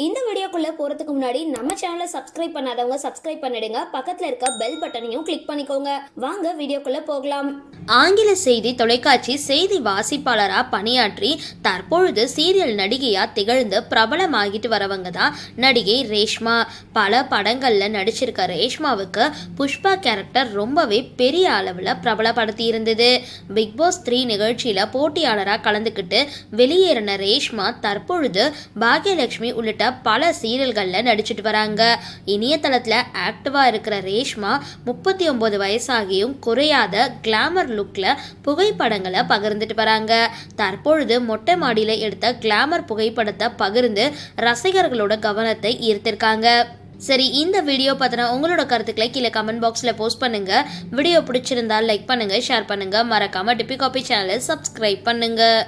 இந்த வீடியோக்குள்ள போறதுக்கு முன்னாடி நம்ம சேனலை சப்ஸ்கிரைப் பண்ணாதவங்க சப்ஸ்கிரைப் பண்ணிடுங்க. பக்கத்துல இருக்க பெல் பட்டனையும் கிளிக் பண்ணிக்கோங்க. வாங்க வீடியோக்குள்ள போகலாம். ஆங்கில செய்தி தொலைக்காட்சி செய்தி வாசிப்பாளரா பணியாற்றி தற்பொழுது சீரியல் நடிகையா திகழ்ந்து பிரபலமாகிட்டு வரவங்க தான் நடிகை ரேஷ்மா. பல படங்கள்ல நடிச்சிருக்க ரேஷ்மாவுக்கு புஷ்பா கேரக்டர் ரொம்பவே பெரிய அளவில் பிரபலப்படுத்தி இருந்தது. பிக் பாஸ் த்ரீ நிகழ்ச்சியில போட்டியாளராக கலந்துக்கிட்டு வெளியேறின ரேஷ்மா தற்பொழுது பாக்யலட்சுமி உள்ளிட்ட பல சீரியல்களில் நடிச்சிட்டு வராங்க. இணையதளத்தில் ஆக்டிவாக இருக்கிற ரேஷ்மா முப்பத்தி ஒம்பது வயசாகியும் குறையாத கிளாமர் லுக்கில் புகைப்படங்களை பகிர்ந்துட்டு வராங்க. தற்பொழுது மொட்டை மாடியில் எடுத்த கிளாமர் புகைப்படத்தை பகிர்ந்து ரசிகர்களோட கவனத்தை ஈர்த்திருக்காங்க. சரி இந்த வீடியோ பற்றின உங்களோட கருத்துக்களை கீழே கமெண்ட் பாக்ஸில் போஸ்ட் பண்ணுங்கள் வீடியோ பிடிச்சிருந்தால் லைக் பண்ணுங்கள் ஷேர் பண்ணுங்கள் மறக்காமல் டிபி காபி சேனலை சப்ஸ்கிரைப் பண்ணுங்கள்